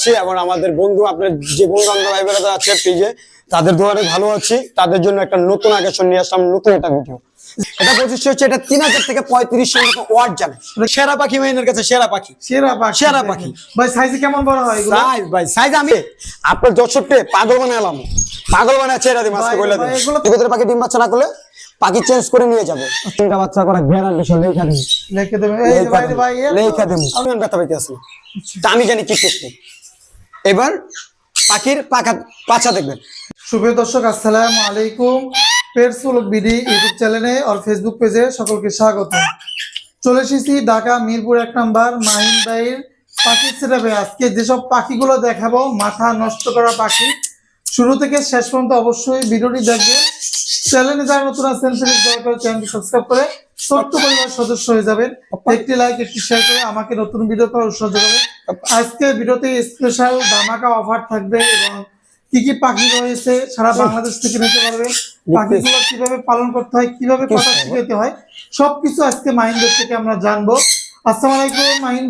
আছি এবং আমাদের বন্ধু আপনার যে বন্ধু বান্ধব ভাই বোনেরা আছে পেজে তাদের দোয়ারে ভালো আছি। তাদের জন্য একটা নতুন আকর্ষণ নিয়ে আসলাম নতুন একটা ভিডিও এটা বৈশিষ্ট্য হচ্ছে এটা তিন হাজার থেকে মতো জানে। সেরা পাখি মাইনের কাছে সেরা পাখি। সেরা পাখি সেরা পাখি। ভাই সাইজে কেমন বড় হয় সাইজ ভাই সাইজ আমি আপনার দর্শককে পাগল বানালাম। পাগল দিই মাছকে বলে এগুলো- ভিতরে পাখি ডিম বাচ্চা না করলে পাখি চেঞ্জ করে নিয়ে যাবে। তিনটা বাচ্চা করা গ্যারান্টি সব লেখা দিই লিখে তো- লেখা দেবো। আমি ব্যথা পাইতে আমি জানি কি টেকনিক এবার পাখির পাখা পাছা দেখবেন। শুভ দর্শক, আসসালাম আলাইকুম। পেটসুল বিডি ইউটিউব চ্যানেলে আর ফেসবুক পেজে সকলকে স্বাগত। চলে এসেছি ঢাকা মিরপুর এক নাম্বার মাহিন ভাইয়ের পাখি সেটাবে আজকে যেসব পাখিগুলো দেখাবো, মাথা নষ্ট করা পাখি, শুরু থেকে শেষ পর্যন্ত অবশ্যই ভিডিওটি দেখবেন। চ্যানেলে যারা নতুন আছেন প্লিজ দয়া করে চ্যানেলটি সাবস্ক্রাইব করে ছোট্ট পরিবার সদস্য হয়ে যাবেন। একটি লাইক একটি শেয়ার করে আমাকে নতুন ভিডিও করার উৎসাহ যোগাবেন। আজকে ভিডিওতে স্পেশাল ধামাকা অফার থাকবে এবং কি কি পাখি রয়েছে সারা বাংলাদেশ থেকে নিতে পারবে পাখিগুলো কীভাবে পালন করতে হয় কীভাবে কথা শিখাতে হয় সবকিছু আজকে মাইন্ডের থেকে আমরা জানব। আসসালামু আলাইকুম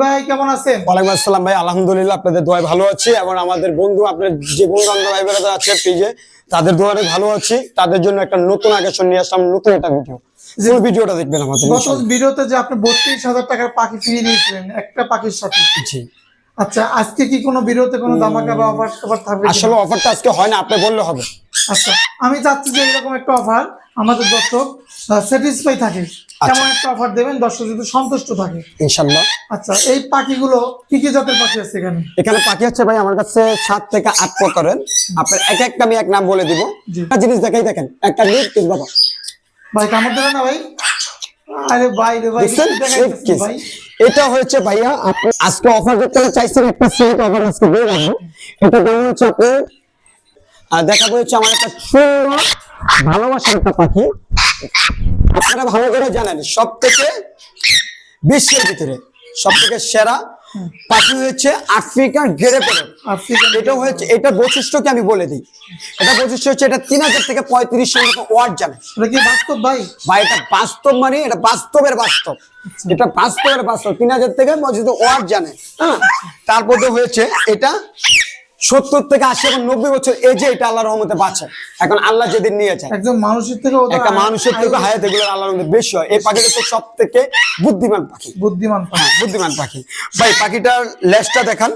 ভাই আলহামদুলিল্লাহ আপনাদের দোয়ায় ভালো আছি এবং আমাদের বন্ধু আপনার যে বন্ধু বান্ধব ভাই বোনেরা আছে পেজে তাদের দোয়ারে ভালো আছি। তাদের জন্য একটা নতুন আকর্ষণ নিয়ে আসলাম নতুন একটা ভিডিও। ফুল ভিডিওটা দেখবেন আমাদের। ভিডিওতে যে আপনি বত্রিশ হাজার টাকার পাখি ফিরিয়ে নিয়েছিলেন একটা পাখির সাথে। জি। আচ্ছা আজকে কি কোনো কোনো ধামাকা বা অফার অফার থাকবে কিনা? আসলে অফারটা আজকে হয় না আপনি বললে হবে। আচ্ছা আমি চাচ্ছি যে এরকম একটা অফার আমাদের দর্শক স্যাটিসফাই থাকে। কেমন একটা অফার দেবেন দর্শক যদি সন্তুষ্ট থাকে। ইনশাল্লাহ আচ্ছা এই পাখিগুলো কি কি জাতের পাখি আছে এখানে? এখানে পাখি আছে ভাই আমার কাছে সাত থেকে আট প্রকারের। আপনার এক একটা আমি এক নাম বলে দিব। একটা জিনিস দেখাই দেখেন একটা নিয়ে কিস বাবা। ভাই কামড় দেবে না ভাই? আরে ভাই রে ভাই ভাই। এটা হচ্ছে ভাইয়া আপনি আজকে অফার করতে চাইছেন একটা সেট অফার আজকে দিয়ে রাখব। এটা দাম হচ্ছে আপনি আর দেখাবো হচ্ছে আমার একটা সুন্দর ভালোবাসার একটা পাখি। আপনারা ভালো করে জানেন সব থেকে বিশ্বের ভিতরে সব থেকে সেরা পাখি হচ্ছে আফ্রিকার গেড়ে পড়ে। আফ্রিকান এটা হচ্ছে এটা বৈশিষ্ট্যকে আমি বলে দিই। এটা বৈশিষ্ট্য হচ্ছে এটা তিন হাজার থেকে পঁয়ত্রিশ মতো ওয়ার্ড জানে। এটা কি বাস্তব ভাই? বা এটা বাস্তব মানে এটা বাস্তবের বাস্তব। এটা বাস্তবের বাস্তব তিন হাজার থেকে পঁচিশ ওয়ার্ড জানে। হ্যাঁ? তারপরে হয়েছে এটা সত্তর থেকে আশি এবং নব্বই বছর এই যে এটা আল্লাহ রহমতে বাঁচে এখন আল্লাহ যেদিন নিয়ে যায় একজন মানুষের থেকে একটা মানুষের থেকে হায়াত এগুলো আল্লাহর মধ্যে বেশি হয়। এই পাখিটা তো সব থেকে বুদ্ধিমান পাখি। বুদ্ধিমান পাখি। হ্যাঁ বুদ্ধিমান পাখি। ভাই পাখিটার লেজটা দেখান।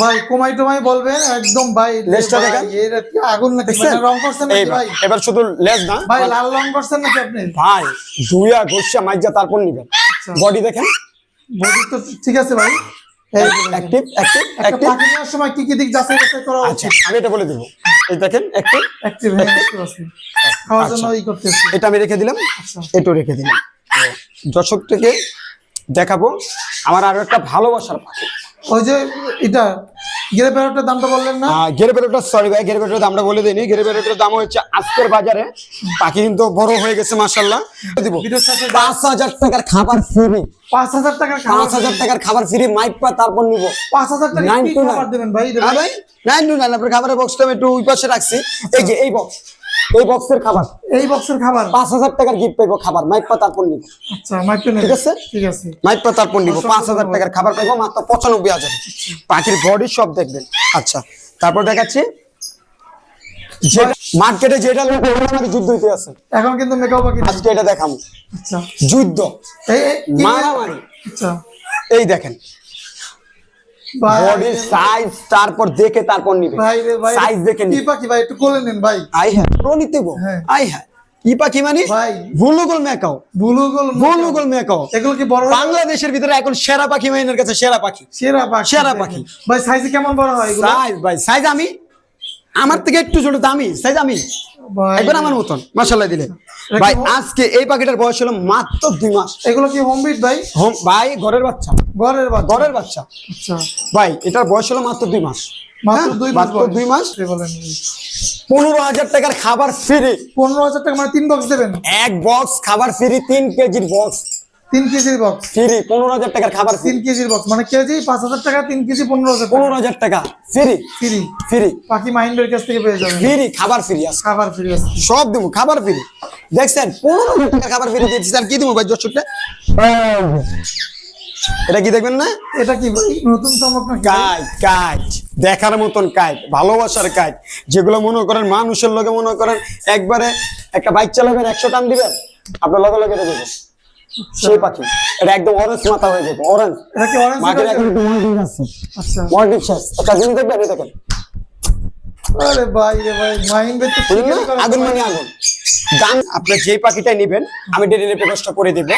ভাই কমাই টমাই বলবেন একদম ভাই লেজটা দেখান। এর কি আগুন নাকি? মানে রং করছেন নাকি ভাই এবার শুধু লেজ না ভাই লাল রং করছেন নাকি আপনি? ভাই ধুইয়া ঘষিয়া মাইজা তারপর নিবেন। বডি দেখেন। বডি তো ঠিক আছে ভাই। অ্যাক্টিভ অ্যাক্টিভ অ্যাক্টিভ পাখি নেওয়ার সময় কি কি দিক যাচাই বাছাই করা আচ্ছা আমি এটা বলে দেবো। এই দেখেন অ্যাক্টিভ হ্যাঁ আছে। খাওয়ার জন্য ই করতেছি। এটা আমি রেখে দিলাম আচ্ছা। রেখে দিলাম। দর্শক থেকে দেখাবো আমার আরও একটা ভালোবাসার পাখি। ওই যে এটা গিরে বক্স দামটা বললেন না? গেরে বেরোটা সরি ভাই গেরে বেরোটার দামটা বলে দিইনি। গেরে বেরোটার দাম হচ্ছে আজকের বাজারে। পাখি কিন্তু বড় হয়ে গেছে দিব পাঁচ হাজার টাকার খাবার ফ্রি পাঁচ হাজার টাকার পাঁচ হাজার টাকার খাবার ফ্রি মাইক পা তারপর নিবো। পাঁচ হাজার টাকা. খাবার দেবেন ভাই? হ্যাঁ ভাই নাইন টু নাইন আপনার খাবারের বক্সটা আমি একটু ওই পাশে রাখছি। এই যে এই বক্স এই বক্সের খাবার। এই বক্সের খাবার? পাঁচ হাজার টাকার গিফট পাইবো খাবার মাইক পা তারপর নিবো আচ্ছা মাইক্রো ঠিক আছে? ঠিক আছে। মাইক পা তারপর নিবো পাঁচ হাজার টাকার খাবার পাইবো মাত্র পঁচানব্বই হাজার। পাখির বডি সব দেখবেন। আচ্ছা তারপর দেখাচ্ছি। মার্কেটে যেটা লোক ওগুলো যুদ্ধ হইতে আছে। এখন কিন্তু মেকআপ বাকি আজকে এটা দেখাবো। আচ্ছা। যুদ্ধ। মারামারি। আচ্ছা। এই দেখেন সাইজ তারপর দেখে তারপর নিবে। ভাই রে ভাই সাইজ দেখে কি নিবে পাখি ভাই একটু কোলে নেন ভাই। আই হ্যাঁ প্রো নিতে গো হ্যাঁ। আই হ্যাঁ কি পাখি মানে? Blue gold macaw. Blue gold blue gold macaw. এগুলো কি বড় বাংলাদেশের ভিতরে এখন সেরা পাখি মাইনের কাছে সেরা পাখি। সেরা পাখি সেরা পাখি। ভাই সাইজ কেমন বড় হয় এগুলো? সাইজ ভাই সাইজ আমি আমার থেকে একটু ছোট দামি সাইজ আমি একবার আমার মতন মাসাল্লাহ দিলে ভাই আজকে এই পাখিটার বয়স হলো মাত্র দুই মাস। এগুলো কি হোমবিট ভাই? হোম ভাই ঘরের বাচ্চা। ঘরের বাচ্চা। ঘরের বাচ্চা। আচ্ছা। ভাই এটার বয়স হলো মাত্র দুই মাস। মাত্র হ্যাঁ, দুই মাস পনেরো হাজার টাকার খাবার ফ্রি পনেরো হাজার টাকা মানে তিন বক্স দেবেন? এক বক্স খাবার ফ্রি তিন কেজির বক্স তিন কেজির বক্স ফ্রি পনেরো হাজার টাকার খাবার তিন কেজির বক্স মানে কেজি পাঁচ হাজার টাকা তিন কেজি পনেরো হাজার পনেরো হাজার টাকা। ফ্রি ফ্রি ফ্রি পাখি মাইন্ডের কাছ থেকে পেয়ে যাবেন। ফ্রি খাবার ফ্রি আছে খাবার ফ্রি আছে সব দেবো খাবার ফ্রি দেখছেন পনেরো হাজার টাকা খাবার ফ্রি দিয়েছি। স্যার কি দেবো ভাই জোরটা এটা কি দেখবেন না? এটা কি নতুন চমক নাকি? কাজ কাজ দেখার মতন কাজ ভালোবাসার কাজ যেগুলো মনে করেন মানুষের লোকে মনে করেন একবারে একটা বাইক চালাবেন একশো টান দিবেন। আপনার লগে লগে দেবেন সেই পাখি। এটা একদম অরেঞ্জ মাথা হয়ে যাবে অরেঞ্জ এটা কি অরেঞ্জ মাটির এখন একটু ওয়ার্ডিং আছে। আচ্ছা। ওয়ার্ডিং শেষ। একটা জিনিস দেখবেন এই দেখেন। আরে ভাই রে ভাই মাইন্ড বেদ তো বুঝলেন ঠিকই না? করে আগুন মানে আগুন। দাম আপনি যেই পাখিটাই নেবেন আমি ডেলিভারি পেপারটা করে দিব।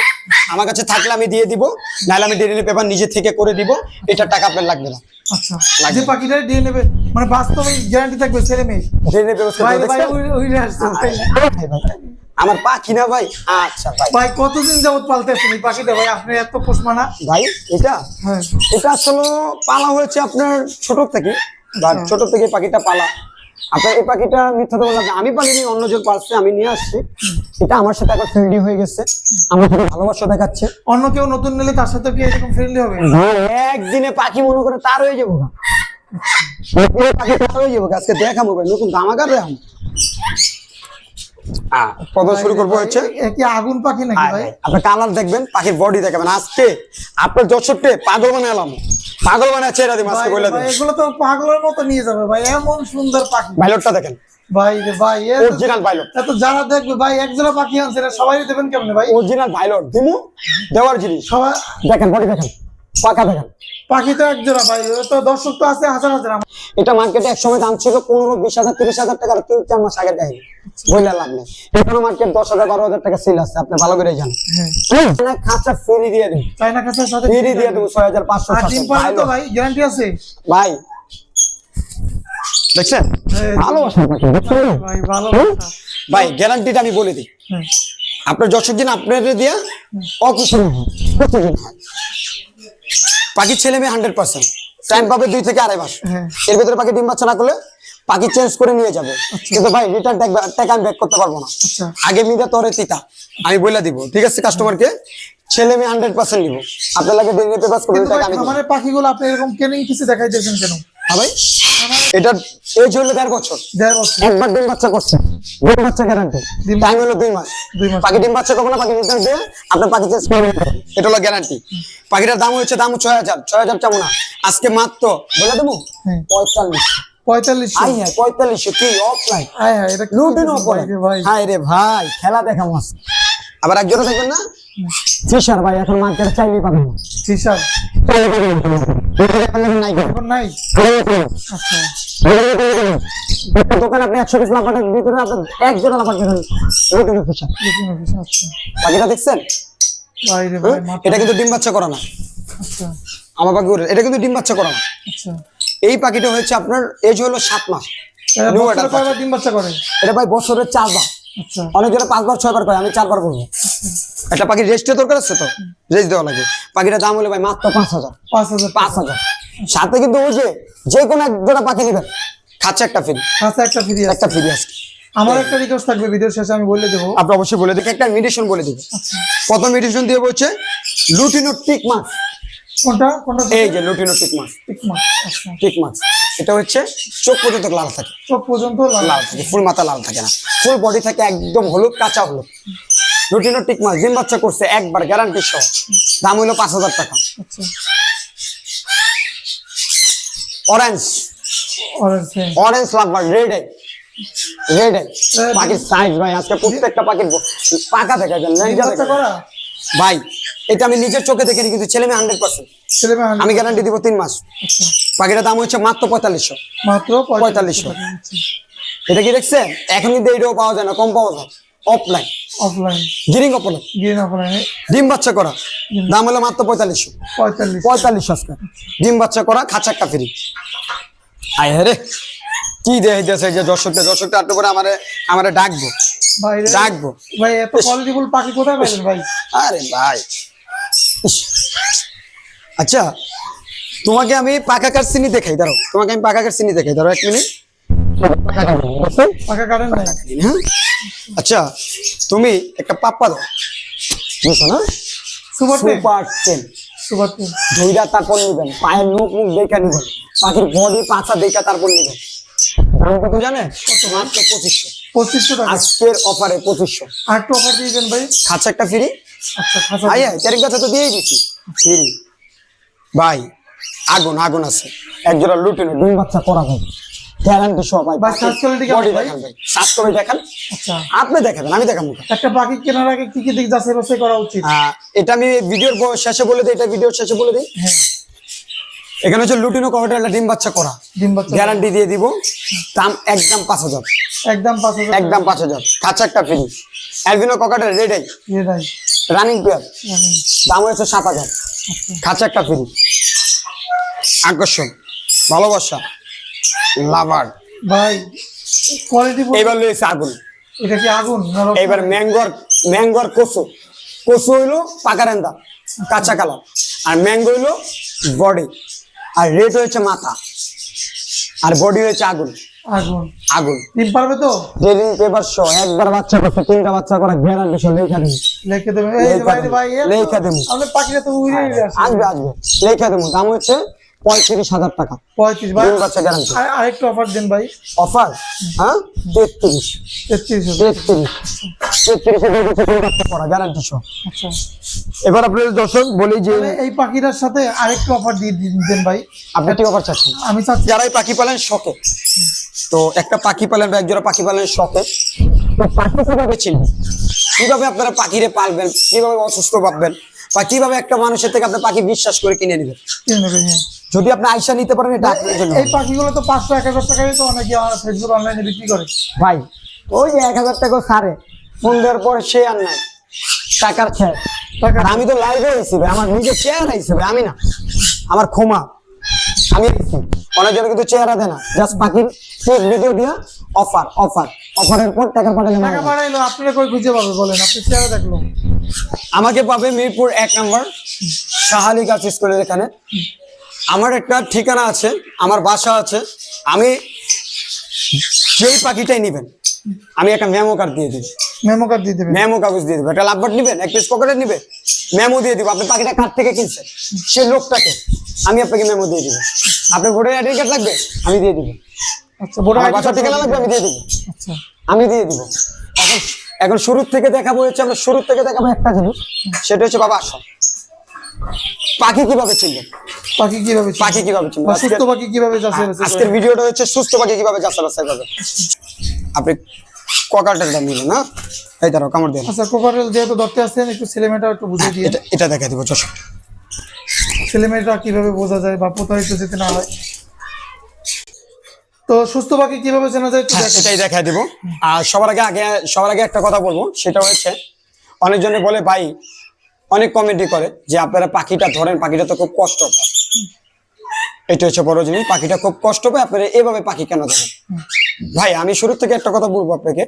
আমার কাছে থাকলে আমি দিয়ে দিব নাহলে আমি ডেলিভারি পেপার নিজে থেকে করে দিব। এটা টাকা আপনার লাগবে না। আচ্ছা। যে পাখিটা দিয়ে নেবে মানে বাস্তবে গ্যারান্টি থাকবে ছেলে মেয়ে ডেলিভারি পেপার আমার পাখি না ভাই? আচ্ছা ভাই। ভাই কতদিন যাবত পালতেছেন এই পাখিটা? ভাই আপনি এত পোষ মানা ভাই এটা? হ্যাঁ। এটা আসলে পালা হয়েছে আপনার ছোট থেকে বা ছোট থেকে পাখিটা পালা। আপনার এই পাখিটা মিথ্যা তো বললাম। আমি পালিনি অন্যজন পালছে আমি নিয়ে আসছি। এটা আমার সাথে এখন ফ্রেন্ডলি হয়ে গেছে আমার সাথে ভালোবাসা দেখাচ্ছে। অন্য কেউ নতুন নিলে তার সাথে কি এরকম ফ্রেন্ডলি হবে? একদিনে পাখি মনে করে তার হয়ে যাব। পাখি তার হয়ে যাব। আজকে দেখাবো ভাই নতুন ধামাকার দেখাবো। শুরু করব হচ্ছে? কি আগুন পাখি নাকি ভাই? আপনি কালার দেখবেন পাখির বডি দেখাবেন। আজকে আপনার যশোরটে পাগল বানালাম পাগল বানায় ছেড়ে দিম আজকে বলে দিন এগুলো তো পাগলের মতো নিয়ে যাবে ভাই এমন সুন্দর পাখি। ভাইলটটা দেখেন। ভাই রে ভাই অরিজিনাল ভাইলট এত যারা দেখবে ভাই এক পাখি আনছে সবাই দেবেন কেমনে ভাই? অরিজিনাল ভাইলট দিমু দেওয়ার জিনিস। সবাই দেখেন বডি দেখেন। পাকা দেখেন। পাখি তো এক জোড়া ভাই তো দর্শক তো আছে হাজার হাজার এটা মার্কেটে এক সময় দাম ছিল পনেরো বিশ হাজার তিরিশ হাজার টাকার তিন চার মাস কাহিনী বইলে লাভ নেই। এখনও মার্কেট দশ হাজার বারো হাজার টাকা সেল আছে আপনি ভালো করে জানেন। হ্যাঁ। খাঁচা ফ্রি দিয়ে দিন। চাইনা কাছের সাথে ফ্রি দিয়ে দেবো ছয় হাজার পাঁচশো ভাই গ্যারান্টি আছে? ভাই। দেখছেন? হ্যাঁ, ভালোবাসা ভাই ভালো হুম? ভাই গ্যারান্টিটা আমি বলে দিই। হ্যাঁ। আপনার যশোর দিন আপনার দিয়া অকুশন হয় পাখির ছেলে মেয়ে হান্ড্রেড পার্সেন্ট টাইম পাবে দুই থেকে আড়াই মাস। হ্যাঁ। এর ভিতরে পাখি ডিম বাচ্চা না করলে পাখি চেঞ্জ করে নিয়ে যাবে। কিন্তু ভাই রিটার্ন ট্যাক আমি ব্যাক করতে পারব না। আচ্ছা। আগে মিলে তোরে তিতা। আমি বলে দিব। ঠিক আছে কাস্টমারকে ছেলে মেয়ে হান্ড্রেড পার্সেন্ট নিবো। আপনার লাগে ডেঙ্গে পেপার করব টাকা আমি পাখিগুলো আপনি এরকম কেনে কিছু দেখাই দিয়েছেন কেন? হ্যাঁ ভাই। এটার এজ হলো দেড় বছর। দেড় বছর। একবার ডিম বাচ্চা করছে। ডিম বাচ্চা গ্যারান্টি টাইম হলো দুই মাস। দুই মাস। পাখি ডিম বাচ্চা করব না পাখি রিটার্ন দিয়ে আপনার পাখি চেঞ্জ করে এটা হলো গ্যারান্টি পাখিটার দাম হচ্ছে দাম ছয় হাজার। ছয় হাজার চাবো না। আজকে মাত্র বলে দেবো? হ্যাঁ। পঁয়তাল্লিশ। এটা আবার একজনে দেখবেন না? ফিশার ভাই এখন মার্কেটে চাইলেই পাবেন। ফিশার চাইলে পাবেন নাই এখন নাই। আচ্ছা। একটা দোকান আপনি একশো পিস লাফাটার ভিতরে আপনার এক জোড়া লাফাট দেখেন লুটিনো ফিশার লুটিন ফিশার আচ্ছা। পাখিটা দেখছেন? ভাই রে? ভাই মাথা এটা কিন্তু ডিম বাচ্চা করা না। আচ্ছা। আমার উড়ে- এটা কিন্তু ডিম বাচ্চা করা না। আচ্ছা। এই পাখিটা হচ্ছে আপনার এজ হলো সাত মাস। এটা ভাই বছরের চারবার। আচ্ছা। অনেক জনে পাঁচবার ছয়বার করে আমি চারবার করব একটা পাখির রেস্টের দরকার আছে তো? রেস্ট দেওয়া লাগে। পাখিটার দাম হলো ভাই মাত্র পাঁচ হাজার। পাঁচ হাজার পাঁচ হাজার। সাথে কিন্তু ওই যে যে কোনো এক জোড়া পাখি নেবেন। খাচ্ছে একটা ফ্রি। আচ্ছা একটা ফ্রি একটা ফ্রি আছে আমার একটা রিকোয়েস্ট থাকবে ভিডিওর শেষে আমি বলে দেবো। আপনি অবশ্যই বলে দিকে একটা মেডিসিন বলে দিবে আচ্ছা। প্রথম মেডিসিন দিয়ে বলছে লুটিনো টিক মাছ কোনটা? কোনটা এই যে লুটিনো টিক মাছ। ঠিক মাস আচ্ছা। টিক মাছ। এটা হচ্ছে চোখ পর্যন্ত লাল থাকে। চোখ পর্যন্ত লাল থাকে ফুল মাথা লাল থাকে না। ফুল বডি থাকে একদম হলুদ কাঁচা হলুদ। রুটিনো টিক মাছ ডিম বাচ্চা করছে একবার গ্যারান্টি সহ। দাম হলো পাঁচ হাজার টাকা। Orange orange lovebird red eye red eye পাখির সাইজ ভাই আজকে প্রত্যেকটা পাখির পাকা দেখা যায়। ভাই এটা আমি নিজের চোখে দেখে কিন্তু ছেলে মেয়ে হান্ড্রেড পার্সেন্ট ছেলে মেয়ে আমি গ্যারান্টি দিব তিন মাস। আচ্ছা। পাখিটার দাম হচ্ছে মাত্র পঁয়তাল্লিশশো। মাত্র পঁয়তাল্লিশশো। এটা কি দেখছেন এখন কিন্তু এইটাও পাওয়া যায় না কম পাওয়া যায়। Opaline opaline green opaline green opaline ডিম বাচ্চা করা। দাম হলো মাত্র পঁয়তাল্লিশশো। পঁয়তাল্লিশ। পঁয়তাল্লিশ আজকে। ডিম বাচ্চা করা খাঁচা একটা ফ্রি আয় হ্যাঁ রে। কি দেয় দেশে যে দর্শকটা দর্শকটা একটু করে আমারে আমারে ডাকবো। ভাই ডাকবো। ভাই এত কোয়ালিটিফুল পাখি কোথায় পাইলেন ভাই? আরে ভাই। আচ্ছা তোমাকে আমি পাকাকার চিনি দেখাই দাঁড়ো তোমাকে আমি পাকাকার চিনি দেখাই দাঁড়ো এক মিনিট। হ্যাঁ? আচ্ছা তুমি একটা পাপ্পা দাও। বুঝছ না? Super ten. Super ten. Super তারপর নিবেন পায়ের মুখ মুখ দেখা নিবেন পাখির বডি পাছা দেখা তারপর নিবেন। দাম কত জানেন মাত্র পঁচিশশো। পঁচিশশো টাকা। আজকের অফারে পঁচিশশো। আর একটু অফার দিয়ে দেন ভাই। খাঁচা একটা ফ্রি আচ্ছা তো দিয়েই দিছি। ফ্রি ভাই আগুন আগুন আছে। লুটিনো দুই বাচ্চা করা ভাই গ্যারান্টি সহ ভাই ভাই, শ্বাস quality কেমন বডি দেখান ভাই। শ্বাস করে দেখান। আচ্ছা। আপনি দেখাবেন আমি দেখাবো। একটা কেনার আগে কি কি দিক যাচাই বাছাই করা উচিত? এটা আমি ভিডিওর শেষে বলে দিই এটা ভিডিওর শেষে বলে দিই। হ্যাঁ। এখানে হচ্ছে লুটিনো কভারটা ডিম বাচ্চা করা। ডিম বাচ্চা গ্যারান্টি দিয়ে দিব। দাম একদম পাঁচ হাজার। একদম পাঁচ হাজার। একদম পাঁচ হাজার। কাঁচা একটা ফ্রি অ্যালবিনো ককাটের রেডাই। এটাই রানিং পেয়ার দাম হয়েছে সাত হাজার। খাঁচা একটা ফ্রি। আকর্ষণ ভালোবাসা লাভার ভাই কোয়ালিটি এইবার লয়েছে আগুন। এটা কি আগুন? এইবার ম্যাঙ্গোর ম্যাঙ্গোর কচু। কচু হইল পাকারেন্দা কাঁচা কালার। আর ম্যাঙ্গো হইল বডি। আর রেড হয়েছে মাথা। আর বডি হয়েছে আগুন। আগুন। আগুন। ডিম পারবে তো? ডেলিং পেপার শো একবার বাচ্চা করছে তিনটা বাচ্চা করা গ্যারান্টি সহ লেখা দিন লিখে দেবে। এই ভাই ভাই লেখা দেবো। আমাদের পাখিটা তো উড়ে উড়ে আসে আসবে আসবে। লেখা দেবো। দাম হচ্ছে পঁয়ত্রিশ হাজার টাকা। পঁয়ত্রিশ ভাই। তিন বাচ্চা গ্যারান্টি আরেকটু অফার দেন ভাই। অফার হ্যাঁ? তেত্রিশ। তেত্রিশ হাজার। তেত্রিশ। তেত্রিশ হাজার তিন বাচ্চা করা গ্যারান্টি সহ। আচ্ছা। এবার আপনাদের দর্শক বলি যে এই পাখিটার সাথে আরেকটু অফার দিয়ে দিন ভাই। আপনি কি অফার চাচ্ছেন? আমি চাচ্ছি যারাই পাখি পালেন শখে। তো একটা পাখি পালেন বা একজোড়া পাখি পালেন শখে তো পাখি কীভাবে চিনবেন? কীভাবে আপনারা পাখিরে পালবেন? কীভাবে অসুস্থ ভাববেন? বা কীভাবে একটা মানুষের থেকে আপনি পাখি বিশ্বাস করে কিনে নেবেন? হ্যাঁ। যদি আপনি আইসা নিতে পারেন এটা আপনার জন্য এই পাখিগুলো তো পাঁচশো এক হাজার টাকায় তো অনেকে ফেসবুক অনলাইনে বিক্রি করে। ভাই ওই যে এক হাজার টাকা সারে ফোন দেওয়ার পর সে আর নাই। টাকার খেয়ে। আমি তো লাইভে ভাই আমার নিজের চেহারা আইছে ভাই আমি না। আমার ক্ষমা। আমি অনেকজন কিন্তু চেহারা দেয় না। জাস্ট পাখির ফেক ভিডিও দিয়া অফার অফার অফারের পর টাকা পাঠালে টাকা বাড়াইলো আপনারা কই খুঁজে পাবে বলেন? আপনি চেহারা দেখল। আমাকে পাবে মিরপুর এক নম্বর শাহালি গাছ স্কুলের এখানে। আমার একটা ঠিকানা আছে আমার বাসা আছে। আমি যেই পাখিটাই নিবেন আমি একটা মেমো কার্ড দিয়ে দিই মেমো কার্ড দিয়ে দেবেন? মেমো কাগজ দিয়ে দিবো। একটা লাভবাট নিবেন এক পিস পকেটে নিবে মেমো দিয়ে দিব। আপনি পাখিটা কার থেকে কিনছেন? সে লোকটাকে আমি আপনাকে মেমো দিয়ে দিব। আপনার ভোটার আইডি কার্ড লাগবে? আমি দিয়ে দিব। আচ্ছা ID বাসা ঠিকানা লাগবে আমি দিয়ে দিব। আচ্ছা। আমি দিয়ে দিব। এখন এখন শুরুর থেকে দেখাবো হচ্ছে আমরা শুরুর থেকে দেখাবো একটা জিনিস। সেটা হচ্ছে বাবা আসো পাখি কীভাবে চিনবেন? পাখি কীভাবে পাখি কীভাবে চিনবেন? সুস্থ পাখি কীভাবে যাচাই বাছাই আজকের ভিডিওটা হচ্ছে সুস্থ পাখি কীভাবে যাচাই বাছাই করবেন? আপনি ককালটা নিলেন না এই দাঁড়াও কামড় দেন আচ্ছা কোকারেল যেহেতু ধরতে আসছেন একটু ছেলে মেয়েটা একটু বুঝিয়ে দিয়ে এটা এটা দেখা দিব চশ ছেলে মেয়েটা কীভাবে বোঝা যায় বা প্রতারিত যেতে না হয়? তো সুস্থ পাখি কীভাবে চেনা যায় হ্যাঁ। এটাই দেখা দিব। আর সবার আগে আগে সবার আগে একটা কথা বলব। সেটা হচ্ছে অনেকজনে বলে ভাই অনেক কমেন্টি করে যে আপনারা পাখিটা ধরেন পাখিটা তো খুব কষ্ট পায়। এটা হচ্ছে বড় জিনিস পাখিটা খুব কষ্ট পায় আপনারা এভাবে পাখি কেন ধরেন? ভাই আমি শুরু থেকে একটা কথা বলব আপনাকে।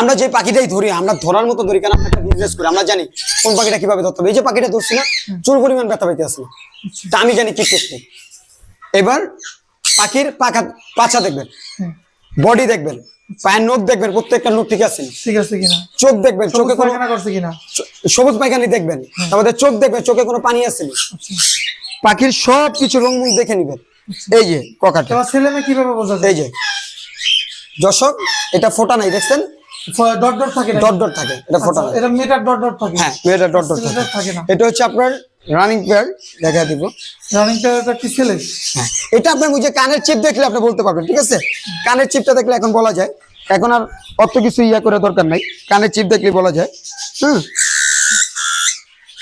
আমরা যে পাখিটাই ধরি আমরা ধরার মতো ধরি কেন? আমরা একটা বিজনেস করি আমরা জানি কোন পাখিটা কীভাবে ধরতে হবে। এই যে পাখিটা ধরছি না চুল পরিমাণ ব্যথা পাইতে আসে না। তা আমি জানি কি টেকনিক এবার পাখির পাখা পাছা দেখবেন। বডি দেখবেন। পায়ের নখ দেখবেন প্রত্যেকটা নখ ঠিক আছে? ঠিক আছে কিনা? চোখ দেখবেন চোখে কোনো করছে কিনা? সবুজ পায়খানি দেখবেন। আমাদের চোখ দেখবেন চোখে কোনো পানি আসেনি পাখির সব কিছু রং মুখ দেখে নিবেন। এই যে ককাটা। এবার ছেলে মেয়ে কীভাবে বোঝা এই যে। দর্শক এটা ফোটা নাই দেখছেন? ডট ডট থাকে ডট ডট থাকে এটা ফোটা আচ্ছা, এটা মেয়েটার ডট ডট থাকে। হ্যাঁ মেয়েটা ডট ডট থাকে। থাকে না। এটা হচ্ছে আপনার রানিং পেয়ার দেখা দিব। রানিংটা এটা কি ছেলে? হ্যাঁ এটা আপনার বুঝে কানের চিপ দেখলে আপনি বলতে পারবেন ঠিক আছে? কানের চিপটা দেখলে এখন বলা যায়। এখন আর অত কিছু ইয়া করে দরকার নাই। কানের চিপ দেখলে বলা যায়। হুম?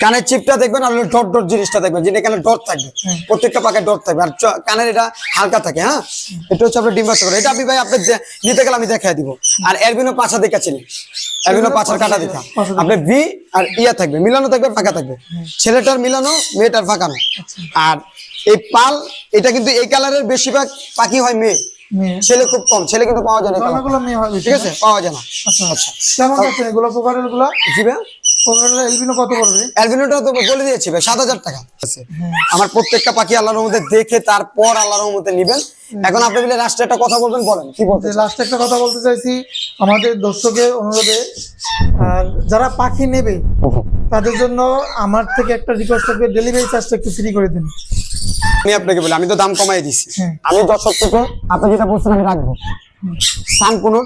কানের চিপটা দেখবেন আর ডট ডট জিনিসটা দেখবেন যেটা এখানে ডট থাকবে। প্রত্যেকটা পাখের ডট থাকবে। আর কানের এটা হালকা থাকে হ্যাঁ? এটা হচ্ছে আপনার ডিম্বাস এটা আপনি ভাই আপনি নিতে গেলে আমি দেখাই দিব। আর এলবিনো পাছা দেখা চিনি। এলবিনো পাছার কাটা দেখা আপনি ভি আর ইয়া থাকবে মিলানো থাকবে ফাঁকা থাকবে। ছেলেটার মিলানো মেয়েটার ফাঁকানো। আর এই পাল এটা কিন্তু এই কালারের বেশিরভাগ পাখি হয় মেয়ে। ছেলে খুব কম ছেলে কিন্তু পাওয়া যায় না ঠিক আছে? পাওয়া যায় না। আচ্ছা। আচ্ছা। কেমন যাচ্ছে এগুলো কোকারেলগুলো জি ভাই। এলবিনো কত পড়বে? অ্যালবিনোটা তো বলে দিয়েছি ভাই সাত হাজার টাকা। আমার প্রত্যেকটা পাখি আল্লাহর মধ্যে দেখে তারপর আল্লাহর নিবেন। এখন আপনি বলে লাস্টে একটা কথা বলবেন বলেন কি বলতে লাস্টে একটা কথা বলতে চাইছি আমাদের দর্শকের অনুরোধে। আর যারা পাখি নেবে তাদের জন্য আমার থেকে একটা রিকোয়েস্ট থাকবে ডেলিভারি চার্জটা একটু ফ্রি করে দিন। আমি আপনাকে বলি আমি তো দাম কমাই দিছি। হ্যাঁ। আমি দর্শক থেকে আপনি যেটা বলছেন আমি রাখব। সানপুনো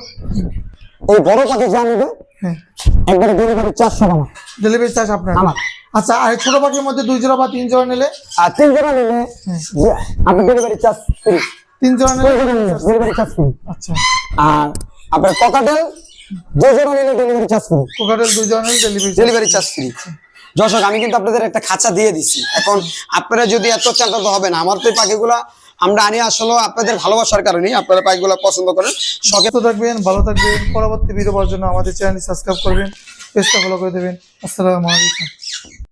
এই বড় পাখি যা নেবে একবারে ডেলিভারি চারশো টাকা ডেলিভারি চার্জ আপনার? আমার। আচ্ছা আর ছোট পাখির মধ্যে দুই জোড়া বা তিন জোড়া নিলে? আর তিন জোড়া নিলে আপনার ডেলিভারি চার্জ ফ্রি তিন জোড়া নিলে ডেলিভারি চার্জ ফ্রি আচ্ছা। আর আপনার ককাটেল দুই জোড়া নিলে ডেলিভারি চার্জ ফ্রি কোকাটেল দুই জোড়া নিলে ডেলিভারি ডেলিভারি চার্জ ফ্রি দর্শক আমি কিন্তু আপনাদের একটা খাঁচা দিয়ে দিছি। এখন আপনারা যদি এত চিন্তা হবে না আমার তো এই পাখিগুলা আমরা আনি আসলে আপনাদের ভালোবাসার কারণে আপনারা বাইকগুলো পছন্দ করেন। সকে থাকবেন, ভালো থাকবেন। পরবর্তী ভিডিও পাওয়ার জন্য আমাদের চ্যানেল সাবস্ক্রাইব করবেন পেজটা ফলো করে দেবেন। আসসালামু আলাইকুম।